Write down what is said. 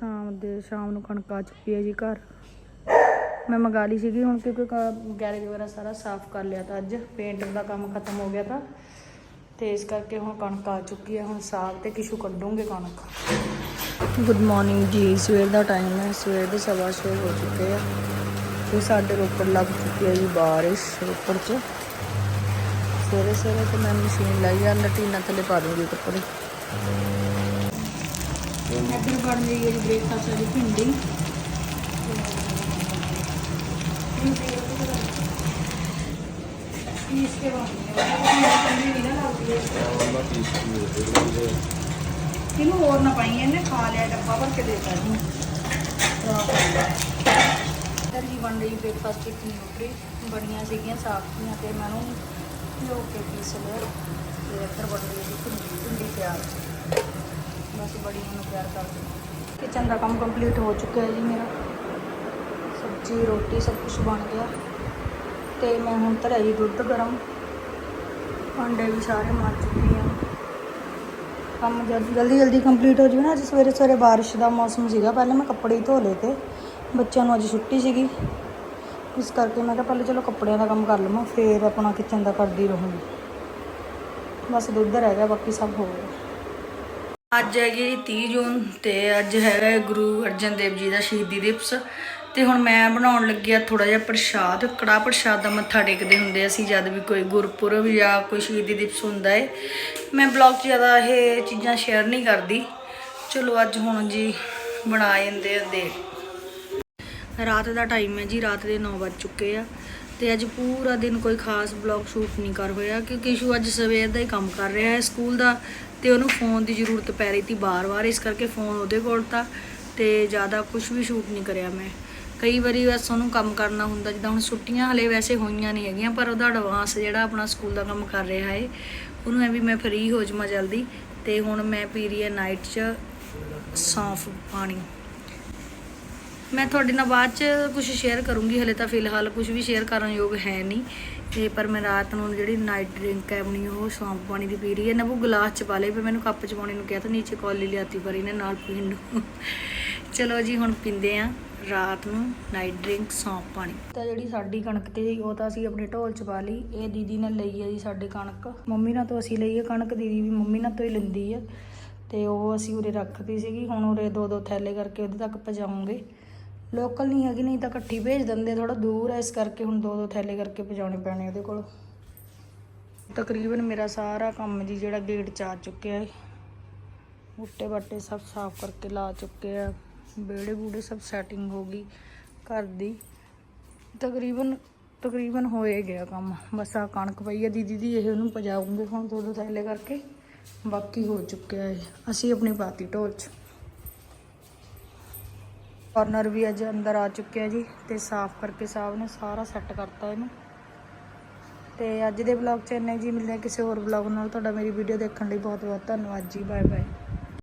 ਸ਼ਾਮ ਦੇ, ਸ਼ਾਮ ਨੂੰ ਕਣਕ ਆ ਚੁੱਕੀ ਹੈ ਜੀ ਘਰ। ਮੈਂ ਮੰਗਾ ਲਈ ਸੀਗੀ ਹੁਣ ਕਿਉਂਕਿ ਗੈਰੇਜ ਵਗੈਰਾ ਸਾਰਾ ਸਾਫ਼ ਕਰ ਲਿਆ ਤਾਂ ਅੱਜ। ਪੇਂਟ ਦਾ ਕੰਮ ਖਤਮ ਹੋ ਗਿਆ ਤਾਂ। ਤੇ ਇਸ ਕਰਕੇ ਹੁਣ ਕਣਕ ਆ ਚੁੱਕੀ ਹੈ, ਹੁਣ ਸਾਗ ਤੇ ਕਿਸ਼ੂ ਕੱਢੂਗੇ ਕਣਕ। ਗੁੱਡ ਮਾਰਨਿੰਗ ਜੀ, ਸਵੇਰ ਦਾ ਟਾਈਮ ਹੈ, ਸਵੇਰ ਦੇ ਸਵਾ ਛੇ ਹੋ ਚੁੱਕੇ ਆ। ਤੇ ਸਾਡੇ ਰੋਪੜ ਲੱਗ ਚੁੱਕੀ ਹੈ ਜੀ ਬਾਰਿਸ਼ ਰੋਪੜ 'ਚ ਸਵੇਰੇ ਸਵੇਰੇ ਤੇ ਮੈਂ ਮਸ਼ੀਨ ਲਾਈ ਆ, ਲਟੀਨਾ ਥੱਲੇ ਪਾ ਦੂੰਗੀ ਕੱਪੜੇ। ਇੱਧਰ ਬਣ ਗਈ ਹੈ ਬ੍ਰੇਕਫਾਸਟ ਵਾਲੀ ਭਿੰਡੀ। ਪੀਸ ਕੇ ਬਣਦੀ ਹੈ। ਨਾ ਲੱਗਦੀ। ਹੈ ਇਹਨੂੰ ਹੋਰ ਨਾ ਪਾਈ, ਇਹਨੇ ਖਾ ਲਿਆ, ਡੱਬਾ ਭਰ ਕੇ ਦੇਤਾ ਇਹਨੂੰ। ਇੱਧਰ ਜੀ ਬਣ ਰਹੀ ਬ੍ਰੇਕਫਾਸਟ ਦੀ ਨਿਊਟਰੀ ਬਣੀਆਂ ਸੀਗੀਆਂ ਸਾਫੀਆਂ ਤੇ ਮੈਂ ਉਹਨੂੰ ਭਿਓ ਕੇ ਪੀਸ ਲਿਆ ਤੇ ਇੱਧਰ ਬਣ ਰਹੀ ਹੈ ਭਿੰਡੀ ਤਿਆਰ। ਬਸ ਬੜੀ ਨੂੰ ਤਿਆਰ ਕਰ ਦਿੰਦੀ ਕਿਚਨ ਦਾ ਕੰਮ ਕੰਪਲੀਟ ਹੋ ਚੁੱਕਿਆ ਹੈ ਜੀ ਮੇਰਾ। ਸਬਜ਼ੀ, ਰੋਟੀ ਸਭ ਕੁਝ ਬਣ ਗਿਆ। ਤੇ ਮੈਂ ਹੁਣ ਧਰਿਆ ਜੀ ਦੁੱਧ ਗਰਮ। ਭਾਂਡੇ ਵੀ ਸਾਰੇ ਮਾਰ ਚੁੱਕੀ ਹਾਂ। ਕੰਮ ਜਲਦੀ ਜਲਦੀ ਜਲਦੀ ਕੰਪਲੀਟ ਹੋ ਜਾਵੇ ਨਾ। ਅੱਜ ਸਵੇਰੇ ਸਵੇਰੇ ਬਾਰਿਸ਼ ਦਾ ਮੌਸਮ ਸੀਗਾ। ਪਹਿਲਾਂ ਮੈਂ ਕੱਪੜੇ ਹੀ ਧੋ ਲਏ ਤੇ ਬੱਚਿਆਂ ਨੂੰ ਅੱਜ ਛੁੱਟੀ ਸੀਗੀ। ਇਸ ਕਰਕੇ ਮੈਂ ਕਿਹਾ ਪਹਿਲੇ ਚਲੋ ਕੱਪੜਿਆਂ ਦਾ ਕੰਮ ਕਰ ਲਵਾਂ। ਫੇਰ ਆਪਣਾ ਕਿਚਨ ਦਾ ਕਰਦੀ ਰਹੂੰਗੀ। ਬਸ ਦੁੱਧ ਰਹਿ ਗਿਆ, ਬਾਕੀ ਸਭ ਹੋ ਗਿਆ। ਅੱਜ ਹੈਗੀ 30 ਜੂਨ ਤੇ ਅੱਜ ਹੈਗਾ ਗੁਰੂ ਅਰਜਨ ਦੇਵ ਜੀ ਦਾ ਸ਼ਹੀਦੀ ਦਿਵਸ ਤੇ ਹੁਣ ਮੈਂ ਬਣਾਉਣ ਲੱਗੀ ਆ ਥੋੜਾ ਜਿਹਾ ਪ੍ਰਸ਼ਾਦ ਕੜਾ ਪ੍ਰਸ਼ਾਦ ਦਾ ਮੱਥਾ ਟੇਕਦੇ ਹੁੰਦੇ ਅਸੀਂ ਜਦ ਵੀ ਕੋਈ ਗੁਰਪੁਰਬ ਜਾਂ ਕੋਈ ਸ਼ਹੀਦੀ ਦਿਵਸ ਹੁੰਦਾ ਏ। ਮੈਂ ਬਲੌਗ 'ਚ ਜ਼ਿਆਦਾ ਇਹ ਚੀਜ਼ਾਂ ਸ਼ੇਅਰ ਨਹੀਂ ਕਰਦੀ। ਚਲੋ ਅੱਜ ਹੁਣ ਜੀ ਬਣਾ ਜਾਂਦੇ ਆ ਦੇ ਰਾਤ ਦਾ ਟਾਈਮ ਹੈ ਜੀ, ਰਾਤ ਦੇ 9 ਵੱਜ ਚੁੱਕੇ ਆ ਤੇ ਅੱਜ ਪੂਰਾ ਦਿਨ ਕੋਈ ਖਾਸ ਬਲੌਗ ਸ਼ੂਟ ਨਹੀਂ ਕਰ ਹੋਇਆ ਕਿਉਂਕਿ ਇਸ਼ੂ ਅੱਜ ਸਵੇਰ ਦਾ ਹੀ ਕੰਮ ਕਰ ਰਿਹਾ ਹੈ। ਸਕੂਲ ਦਾ ਤੇ ਉਹਨੂੰ ਫੋਨ ਦੀ ਜ਼ਰੂਰਤ ਪੈ ਰਹੀ ਸੀ ਬਾਰ-ਬਾਰ, ਇਸ ਕਰਕੇ ਫੋਨ ਉਹਦੇ ਕੋਲ ਤਾਂ ਤੇ ਜ਼ਿਆਦਾ ਕੁਝ ਵੀ ਸ਼ੂਟ ਨਹੀਂ ਕਰਿਆ ਮੈਂ। ਕਈ ਵਾਰੀ ਬਸ ਉਹਨੂੰ ਕੰਮ ਕਰਨਾ ਹੁੰਦਾ, ਜਿੱਦਾਂ ਹੁਣ ਛੁੱਟੀਆਂ ਹਲੇ ਵੈਸੇ ਹੋਈਆਂ ਨਹੀਂ ਹੈਗੀਆਂ, ਪਰ ਉਹਦਾ ਐਡਵਾਂਸ ਜਿਹੜਾ ਆਪਣਾ ਸਕੂਲ ਦਾ ਕੰਮ ਕਰ ਰਿਹਾ ਹੈ ਉਹਨੂੰ ਐ ਵੀ ਮੈਂ ਫ੍ਰੀ ਹੋ ਜਾਵਾਂ ਜਲਦੀ ਤੇ ਹੁਣ ਮੈਂ ਪੀ ਰਹੀ ਹੈ ਨਾਈਟ 'ਚ ਸੌਂਫ ਪਾਣੀ। ਮੈਂ ਤੁਹਾਡੇ ਨਾਲ ਬਾਅਦ ਚ ਕੁਝ ਸ਼ੇਅਰ ਕਰੂੰਗੀ, ਹਲੇ ਤਾਂ ਫਿਲਹਾਲ ਕੁਝ ਵੀ ਸ਼ੇਅਰ ਕਰਨ ਯੋਗ ਹੈ ਨਹੀਂ। ਤੇ ਪਰ ਮੈਂ ਰਾਤ ਨੂੰ ਜਿਹੜੀ ਨਾਈਟ ਡਰਿੰਕ ਹੈ ਆਪਣੀ, ਉਹ ਸੌਂਫ ਪਾਣੀ ਦੀ ਪੀ ਰਹੀ ਹੈ। ਨਾ ਉਹ ਗਲਾਸ ਚ ਪਾ ਲਈ ਪਰ ਮੈਨੂੰ ਕੱਪ ਚ ਪਾਉਣੇ ਨੂੰ ਕਿਹਾ ਤਾਂ ਨੀਚੇ ਕੌਲੀ ਲਿਆਤੀ ਪਰ ਇਹਨੇ ਨਾਲ ਪੀਣ ਨੂੰ। ਚਲੋ ਜੀ, ਹੁਣ ਪੀਂਦੇ ਆ ਰਾਤ ਨੂੰ ਨਾਈਟ ਡਰਿੰਕ ਸੌਂਫ ਪਾਣੀ। ਤਾਂ ਜਿਹੜੀ ਸਾਡੀ ਕਣਕ ਤੇ ਸੀ, ਉਹ ਤਾਂ ਅਸੀਂ ਆਪਣੇ ਢੋਲ ਚ ਪਾ ਲਈ। ਇਹ ਦੀਦੀ ਨੇ ਲਈ ਹੈ ਜੀ ਸਾਡੇ ਕਣਕ। ਮੰਮੀ ਨਾਲ ਤੋਂ ਅਸੀਂ ਲਈ ਹੈ ਕਣਕ, ਦੀਦੀ ਵੀ ਮੰਮੀ ਨਾਲ ਤੋਂ ਹੀ ਲੈਂਦੀ ਹੈ। ਤੇ ਉਹ ਅਸੀਂ ਉਰੇ ਰੱਖਦੀ ਸੀਗੀ, ਹੁਣ ਉਰੇ ਦੋ ਦੋ ਥੈਲੇ ਕਰਕੇ ਉਹਦੇ ਤੱਕ ਪਹੁੰਚਾਉਂਗੇ ਲੋਕਲ ਨਹੀਂ ਹੈਗੀ, ਨਹੀਂ ਤਾਂ ਇਕੱਠੀ ਭੇਜ ਦਿੰਦੇ ਥੋੜਾ ਦੂਰ ਹੈ ਇਸ ਕਰਕੇ ਹੁਣ ਦੋ ਦੋ ਥੈਲੇ ਕਰਕੇ ਪਹੁੰਚਾਉਣੇ ਪੈਣੇ ਉਹਦੇ ਕੋਲ। ਤਕਰੀਬਨ ਮੇਰਾ ਸਾਰਾ ਕੰਮ ਜੀ ਜਿਹੜਾ ਗੇਟ ਚ ਆ ਚੁੱਕਿਆ ਹੈ ਬੂਟੇ ਬਾਟੇ ਸਭ ਸਾਫ਼ ਕਰਕੇ ਲਾ ਚੁੱਕੇ ਆ। ਵਿਹੜੇ ਬੂੜੇ ਸਭ ਸੈਟਿੰਗ ਹੋ ਗਈ ਘਰ ਦੀ। ਤਕਰੀਬਨ ਤਕਰੀਬਨ ਹੋਏ ਗਿਆ ਕੰਮ। ਬਸ ਆ ਕਣਕ ਪਈ ਆ, ਦੀਦੀ ਦੀ ਇਹ ਉਹਨੂੰ ਪਜਾਉਂਗੇ ਹੁਣ ਦੋ ਦੋ ਥੈਲੇ ਕਰਕੇ। ਬਾਕੀ ਹੋ ਚੁੱਕਿਆ ਹੈ ਅਸੀਂ ਆਪਣੀ ਪਾਤੀ ਢੋਲ 'ਚ। ਕਾਰਨਰ ਵੀ ਅੱਜ ਅੰਦਰ ਆ ਚੁੱਕਿਆ ਜੀ ਤੇ ਸਾਫ਼ ਕਰਕੇ ਸਾਹਿਬ ਨੇ ਸਾਰਾ ਸੈੱਟ ਕਰਤਾ ਇਹਨੂੰ। ਤੇ ਅੱਜ ਦੇ ਵਲੌਗ 'ਚ ਇੰਨੇ ਜੀ, ਮਿਲਦੇ ਹਾਂ ਕਿਸੇ ਹੋਰ ਵਲੌਗ ਨਾਲ। ਤੁਹਾਡਾ ਮੇਰੀ ਵੀਡੀਓ ਦੇਖਣ ਲਈ ਬਹੁਤ ਬਹੁਤ ਧੰਨਵਾਦ ਜੀ। Bye bye